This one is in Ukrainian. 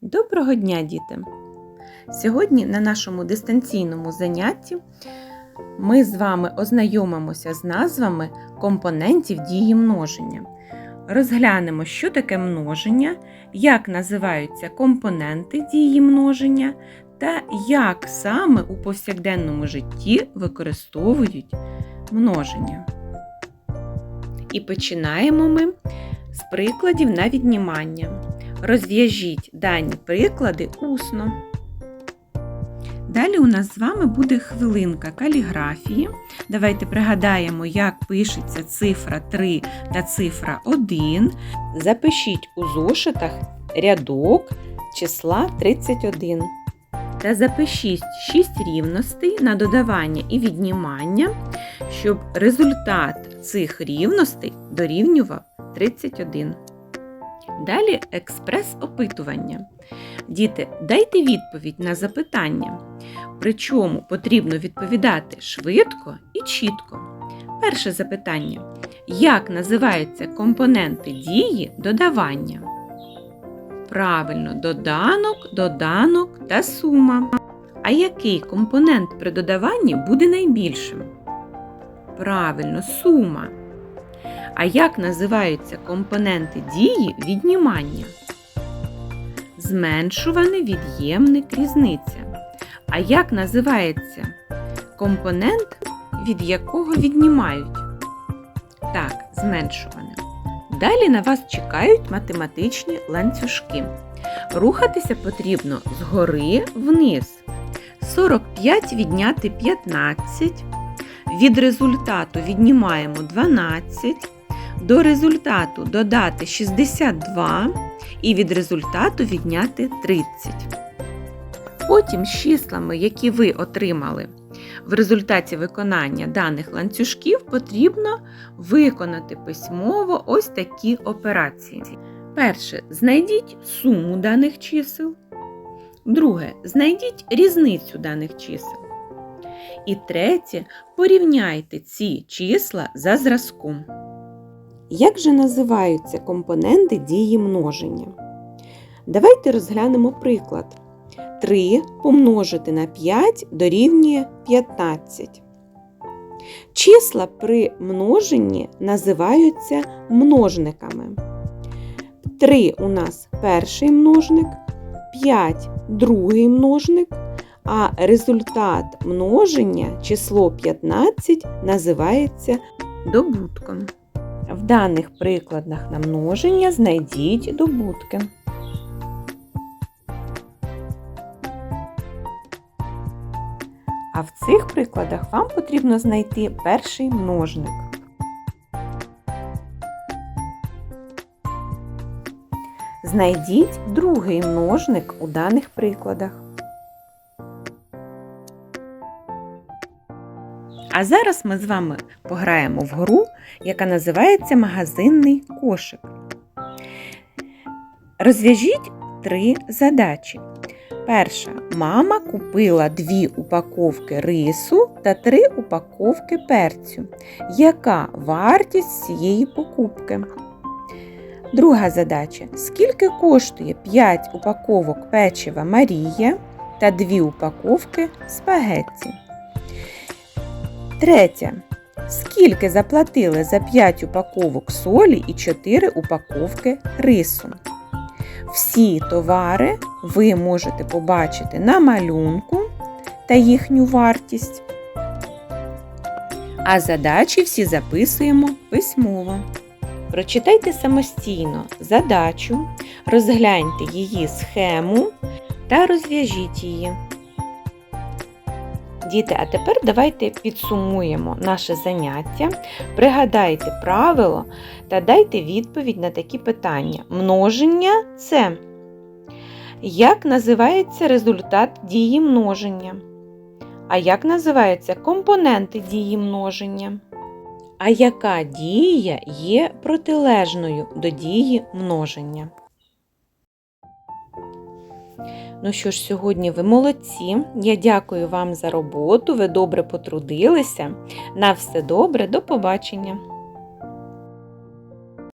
Доброго дня, діти! Сьогодні на нашому дистанційному занятті ми з вами ознайомимося з назвами компонентів дії множення. Розглянемо, що таке множення, як називаються компоненти дії множення та як саме у повсякденному житті використовують множення. І починаємо ми з прикладів на віднімання. Розв'яжіть дані приклади усно. Далі у нас з вами буде хвилинка каліграфії. Давайте пригадаємо, як пишеться цифра 3 та цифра 1. Запишіть у зошитах рядок числа 31. Та запишіть 6 рівностей на додавання і віднімання, щоб результат цих рівностей дорівнював 31. Далі експрес-опитування. Діти, дайте відповідь на запитання. Причому потрібно відповідати швидко і чітко. Перше запитання. Як називаються компоненти дії додавання? Правильно, доданок, доданок та сума. А який компонент при додаванні буде найбільшим? Правильно, сума. А як називаються компоненти дії віднімання? Зменшуваний від'ємник різниця. А як називається компонент, від якого віднімають? Так, зменшуване. Далі на вас чекають математичні ланцюжки. Рухатися потрібно згори вниз. 45 відняти 15. Від результату віднімаємо 12. До результату додати 62 і від результату відняти 30. Потім з числами, які ви отримали в результаті виконання даних ланцюжків, потрібно виконати письмово ось такі операції. Перше, знайдіть суму даних чисел. Друге, знайдіть різницю даних чисел. І третє, порівняйте ці числа за зразком. Як же називаються компоненти дії множення? Давайте розглянемо приклад. 3 помножити на 5 дорівнює 15. Числа при множенні називаються множниками. 3 у нас перший множник, 5 другий множник, а результат множення число 15 називається добутком. В даних прикладах на множення знайдіть добутки. А в цих прикладах вам потрібно знайти перший множник. Знайдіть другий множник у даних прикладах. А зараз ми з вами пограємо в гру, яка називається магазинний кошик. Розв'яжіть три задачі. Перша. Мама купила дві упаковки рису та три упаковки перцю. Яка вартість цієї покупки? Друга задача. Скільки коштує 5 упаковок печива Марія та 2 упаковки спагетті? Третє. Скільки заплатили за 5 упаковок солі і 4 упаковки рису? Всі товари ви можете побачити на малюнку та їхню вартість. А задачі всі записуємо письмово. Прочитайте самостійно задачу, розгляньте її схему та розв'яжіть її. Діти, а тепер давайте підсумуємо наше заняття, пригадайте правило та дайте відповідь на такі питання. Множення це як називається результат дії множення? А як називаються компоненти дії множення? А яка дія є протилежною до дії множення? Ну що ж, сьогодні ви молодці. Я дякую вам за роботу. Ви добре потрудилися. На все добре, до побачення!